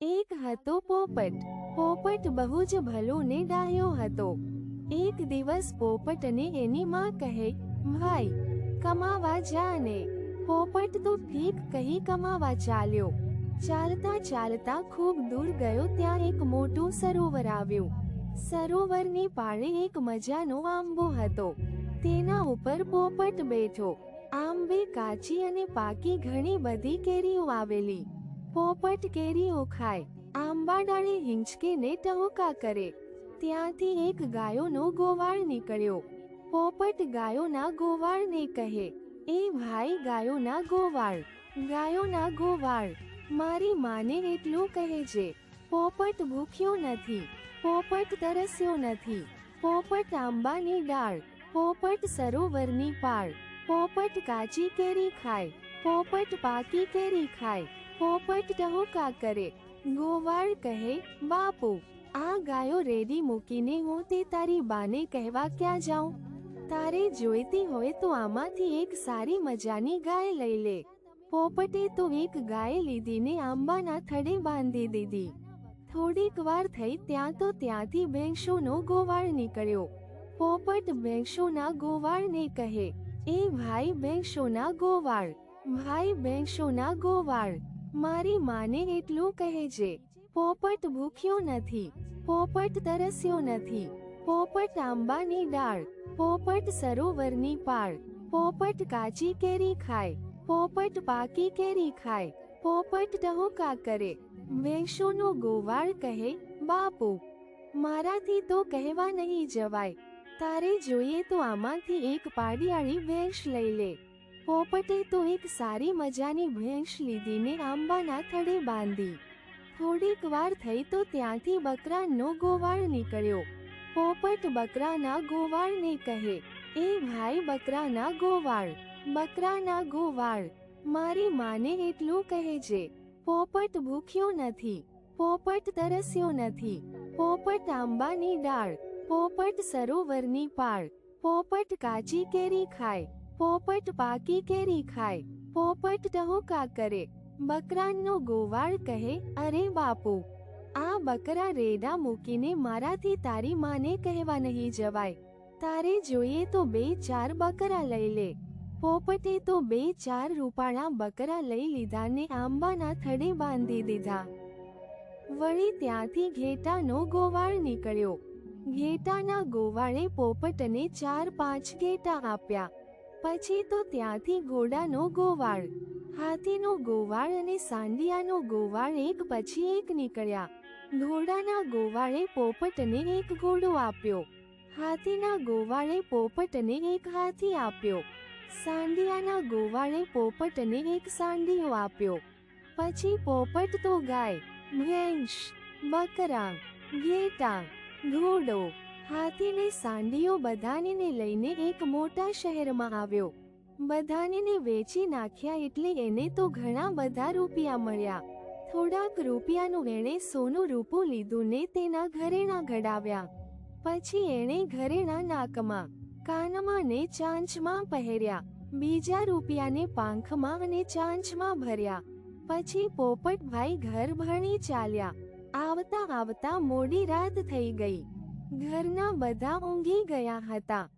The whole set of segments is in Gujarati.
એક હતો પોપટ. પોપટ બહુ જ ભલો ને ડાયો હતો. એક દિવસ પોપટ અને એની માં કહે, ભાઈ, કમાવા જા ને પોપટ તો ઠીક કહી કમાવા ચાલ્યો. ચાલતા ચાલતા ખૂબ દૂર ગયો ત્યાં એક મોટું સરોવર આવ્યું. સરોવરની પાળે એક મજાનો આંબો હતો. તેના ઉપર પોપટ બેઠો. આંબે કાચી અને પાકી ઘણી બધી કેરીઓ આવેલી. પોપટ કેરીઓ ખાય આંબાડાળે હિંચકીને હિંચકે ટહુકા કરે. ત્યાંથી એક ગાયોનો ગોવાળ નીકળ્યો. પોપટ ગાયોના ગોવાળને કહે, એ ભાઈ ગાયોના ગોવાળ ગાયોના ગોવાળ, મારી માને એટલું કહે છે. પોપટ ભૂખ્યો નથી, પોપટ તરસ્યો નથી, પોપટ આંબાની ડાળ, પોપટ સરોવરની પાળ, પોપટ કાચી કેરી ખાય, પોપટ પાકી કેરી ખાય. પોપટ ટહુકા કરે, ગોવાળ કહે, બાપુ, આ ગાયો રેડી મૂકીને હું તે તારી બાને કહેવા ક્યાં જાઉં? તારે જોઈતી હોય તો આમાંથી એક સારી મજાની ગાય લઈ લે. પોપટે તો એક ગાય લીધીને આંબાના થડે બાંધી દીધી. થોડીક વાર થઈ ત્યાં તો ત્યાંથી ભેંસોનો ગોવાળ નીકળ્યો. પોપટ ભેંસોના ગોવાળને કહે, એ ભાઈ ભેંસોના ગોવાળ, ભાઈ ભેંસોના ગોવાળ. મારી માને એટલું કહે છે. પોપટ ભૂખ્યો નથી. પોપટ તરસ્યો નથી. પોપટ આંબાની ડાળ. પોપટ સરોવરની પાળ. પોપટ કાચી કેરી ખાય. પોપટ પાકી કેરી ખાય. પોપટ ટહુકા કરે. વેશોનો ગોવાળ કહે, બાપુ, મારાથી તો કહેવા નહીં જવાય. તારે જોઈએ તો આમાંથી એક પાડિયાળી વેશ લઈ લે. પોપટે તો એક સારી મજાની ભેંસ લીધીને આંબાના થડે બાંધી. થોડીક વાર થઈ તો ત્યાંથી બકરાનો ગોવાળ નીકળ્યો. પોપટ બકરાના ગોવાળને કહે, એ ભાઈ બકરાના ગોવાળ બકરાના ગોવાળ, મારી માને એટલું કહે છે. પોપટ ભૂખ્યો નથી, પોપટ તરસ્યો નથી, પોપટ આંબાની ડાળ, પોપટ સરોવરની પાળ, પોપટ કાચી કેરી ખાય પોપટ પાકી કેરી ખાય. પોપટ ટહુકા કરે. બકરાનો ગોવાળ કહે, અરે બાપુ, આ બકરા રેડા મૂકીને મારાથી તારી માને કહેવા નહીં જવાય. તારે જોઈએ તો બે ચાર બકરા લઈ લે. પોપટે તો બે ચાર રૂપાળા બકરા લઈ લીધા ને આંબાના થડે બાંધી દીધા. વળી ત્યાંથી ઘેટાનો ગોવાળ નીકળ્યો. ઘેટાના ગોવાળે પોપટને ચાર પાંચ ઘેટા આપ્યા. પછી તો ત્યાંથી ઘોડાનો ગોવાળ. હાથીનો ગોવાળ અને સાંડિયાનો ગોવાળ એક પછી એક નીકળ્યા. ઘોડાના ગોવાળે પોપટને એક ઘોડો આપ્યો. હાથીના ગોવાળે પોપટને એક હાથી આપ્યો. સાંડિયાના ગોવાળે પોપટને એક સાંડિયો આપ્યો. પછી પોપટ તો ગાય, ભેંસ, બકરા, ઘેટા, ઘોડો હાથીને સાંડીઓ બધાનીને લઈને એક મોટા શહેરમાં આવ્યો. બધાનીને વેચી નાખ્યા એટલે એને તો ઘણા બધા રૂપિયા મળ્યા. થોડાક રૂપિયાનું એણે સોનું રૂપું લીધું ને તેના ઘરેણા ઘડાવ્યા. પછી એણે ઘરેણા નાકમાં, કાનમાં ને ચાંચમાં પહેર્યા. બીજા રૂપિયાને પાંખમાં અને ચાંચમાં ભર્યા. પછી પોપટભાઈ ઘર ભણી ચાલ્યા. આવતા આવતા મોડી રાત થઈ ગઈ. ઘરના બધા ઊંઘી ગયા હતા.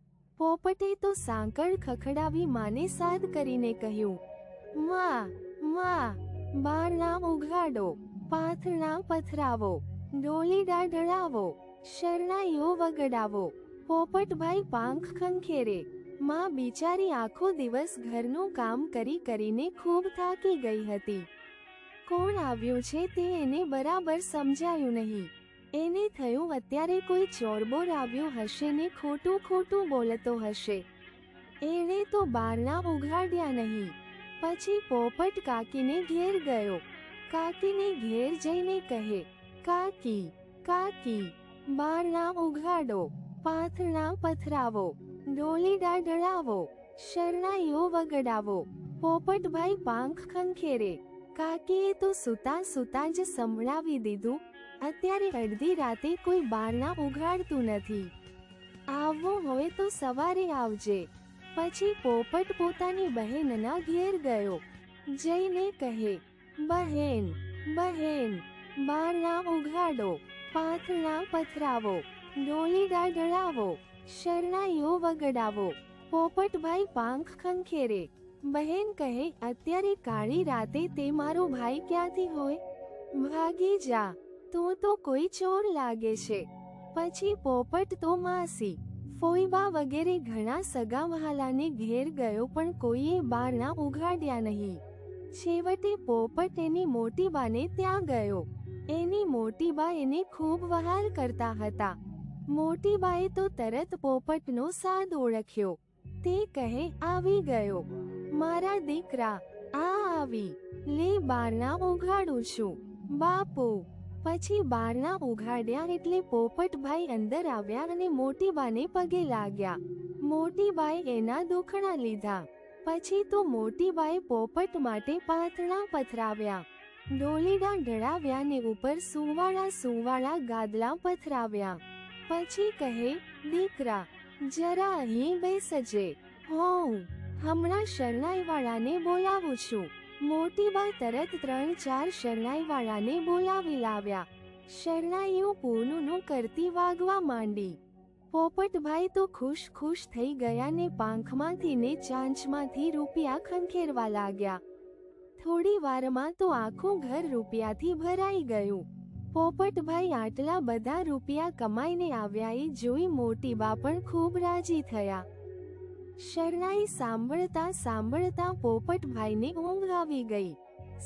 પોપટે તો સાંકળ ખખડાવી માને સાદ કરીને કહ્યું, માં માં બારણા ઉઘાડો પાથરણા પથરાવો ડોલીડા ઢળાવો શરણાઈઓ વગડાવો. પોપટભાઈ પાંખ ખંખેરે, માં, બિચારી આખો દિવસ ઘરનું કામ કરી કરીને ખૂબ થાકી ગઈ હતી. કોણ આવ્યું છે તે એને બરાબર સમજાયું નહીં. એને થયું અત્યારે કોઈ ચોરબોર આવ્યો હશે ને ખોટું ખોટું બોલતો હશે. એણે તો બારણા ઉઘાડ્યા નહીં. પછી પોપટ કાકીને ઘેર ગયો. કાકીને ઘેર જઈને કહે, કાકી કાકી, બારણા ઉઘાડો, પાથરણા પથરાવો ડોલીડા ડળાવો શરણાઈઓ વગડાવો. પોપટભાઈ પાંખ ખંખેરે કાકીએ તો સુતા સુતા જ સંભળાવી દીધું. અત્યારે અડધી રાતે કોઈ બારણા ઉઘાડતું નથી. આવવો હવે તો સવારે આવજે. પછી પોપટ પોતાની બહેનના ઘેર ગયો. જઈને કહે, બહેન બહેન, બારણા ઉઘાડો, પાથરણા પથરાવો ડોલીડા ઢળાવો શરણાઈઓ વગડાવો. પોપટભાઈ પાંખ ખંખેરે બહેન કહે, અત્યારે કાળી રાતે તે મારો ભાઈ ક્યાંથી હોય? ભાગી જા, તું તો કોઈ ચોર લાગે છે. પછી પોપટ તો માસી, ફોઈબા વગેરે ઘણા સગા વહાલાને ઘેર ગયો પણ કોઈએ બારણા ઉઘાડ્યા નહીં. છેવટે પોપટ એની મોટી બાને ત્યાં ગયો. એની મોટી બા એને ખૂબ વહાલ કરતા હતા. મોટી બાએ તો તરત પોપટનો સાદ ઓળખ્યો. તે કહે, આવી ગયો. મારા દીકરા, આ આવી. લે બારણા ઉઘાડું છું. બાપુ, પછી બારણા ઉઘાડ્યા એટલે પોપટભાઈ અંદર આવ્યા અને મોટી બાને પગે લાગ્યા. મોટી બાએ એના દુખણા લીધા. પછી તો મોટી બાએ પોપટ માટે પાથણા પથરાવ્યા. ડોલીડા ઢળાવ્યા ને ઉપર સુવાળા સુવાળા ગાદલા પથરાવ્યા. પછી કહે, દીકરા, જરા અહીં બેસજે. હોઉં. હમણાં શરણાઈવાળાને બોલાવું છું. મોટીબા તરત ત્રણ ચાર શરણાઈવાળાને બોલાવી લાવ્યા. શરણાઈઓ પૂનુનું કરતી વાગવા માંડી. પોપટભાઈ તો ખુશ ખુશ થઈ ગયા ને પાંખમાંથી ને ચાંચમાંથી રૂપિયા ખંખેરવા લાગ્યા. થોડી વારમાં તો આખું ઘર રૂપિયાથી ભરાઈ ગયું. પોપટભાઈ આટલા બધા રૂપિયા કમાઈને આવ્યા એ જોઈ મોટી બા પણ ખૂબ રાજી થયા. શરણાઈ સાંભળતા સાંભળતા પોપટભાઈને ઊંઘ આવી ગઈ.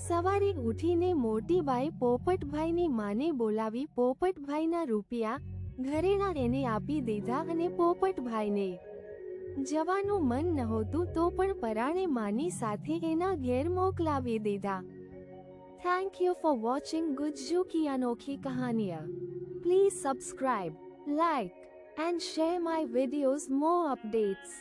સવારે ઉઠીને મોટી બાઈ પોપટભાઈની માને બોલાવી પોપટભાઈના રૂપિયા ઘરેણા એને આપી દીધા અને પોપટભાઈને જવાનું મન નહોતું તો પણ પરાણે માની સાથે એના ઘેર મોકલાવી દીધા. Thank you for watching Gujju કી અનોખી કહાનિયા. Please subscribe like and share my videos મો updates.